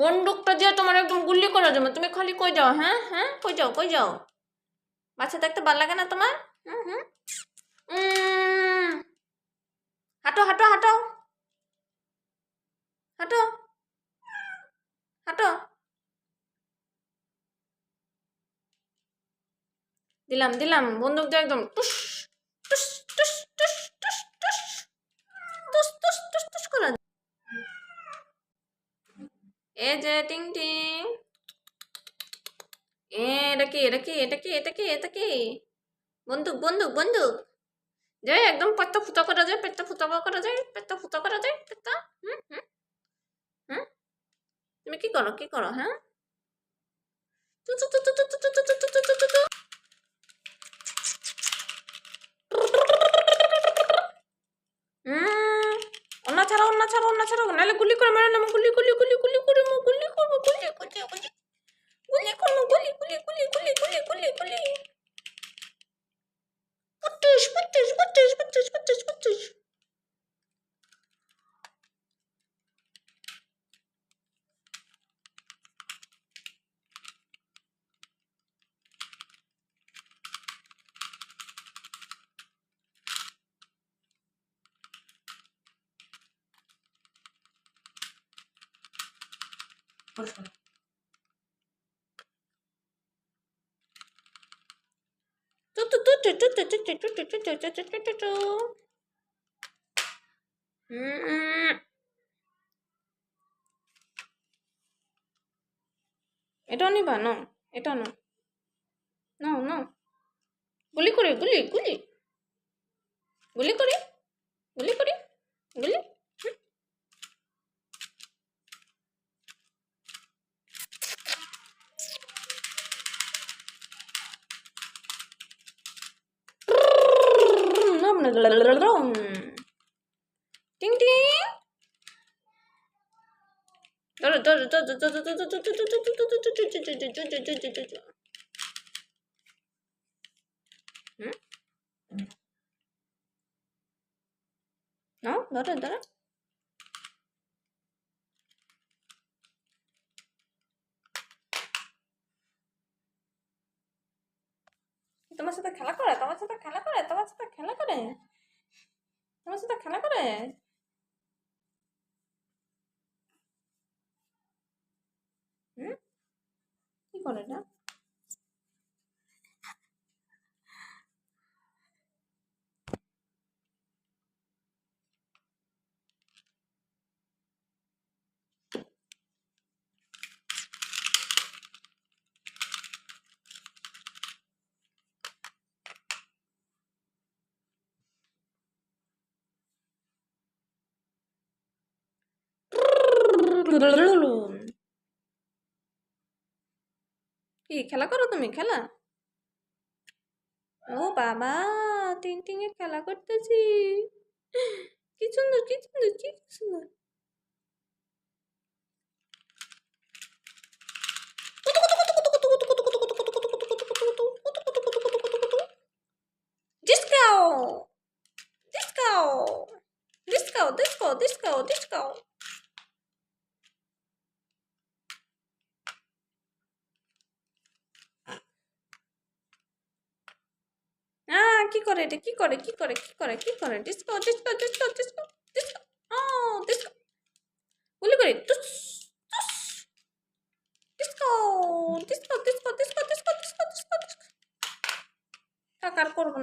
বন্দুকটা দিয়ে তোমার একদম গুলি করা যাবে? তুমি খালি কই যাও হ্যাঁ? হ্যাঁ? কই যাও কই যাও? বাচ্চা দেখতে ভালো লাগে না তোমার? হুম হুম। হাঁটো হাঁটো হাঁটো। হাঁটো। হাঁটো। দিলাম দিলাম। বন্দুক দিয়ে একদম। টুস। এ যে টিং টিং। এ, এটা কি এটা কি এটা কি এটা কি এটা কি? বন্দুক বন্দুক বন্দুক। যে, একদম পেটটা ফুটা করা যায়, পেটটা ফুটা করা যায়, পেটটা ফুটা করা যায়, পেটটা, হুম হুম হুম। তুমি কি করো কি করো হ্যাঁ? অন্য ছাড়ো, না ছাড়ো। নাহলে গুলি করে মেরে নেব। গুলি গুলি গুলি গুলি করে মু গুলি করব, গুলি গুলি গুলি। গুলি করব, গুলি গুলি গুলি গুলি গুলি গুলি গুলি। পুটুস পুটুস পুটুস এটাও নিবা নাও এটা নাও নাও নাও গুলি করে গুলি গুলি গুলি করে 띵띵 응? 어? 너를 너를 তোমার সাথে খেলা করে, তোমার সাথে খেলা করে, তোমার সাথে খেলা করে। তোমার সাথে খেলা করে। হুম? কি করে এটা? কি খেলা করো তুমি? খেলা? ও বাবা টিং টিং এ খেলা করতেছি। কি সুন্দর কি সুন্দর কি সুন্দর। Disco! Disco! Disco, disco, disco, disco. কি করে এটা কি করে কি করে কি করে কি করে disco disco disco disco disco ও ডিসকো গুলি করে টুস টুস disco disco disco disco disco disco disco টাকার করব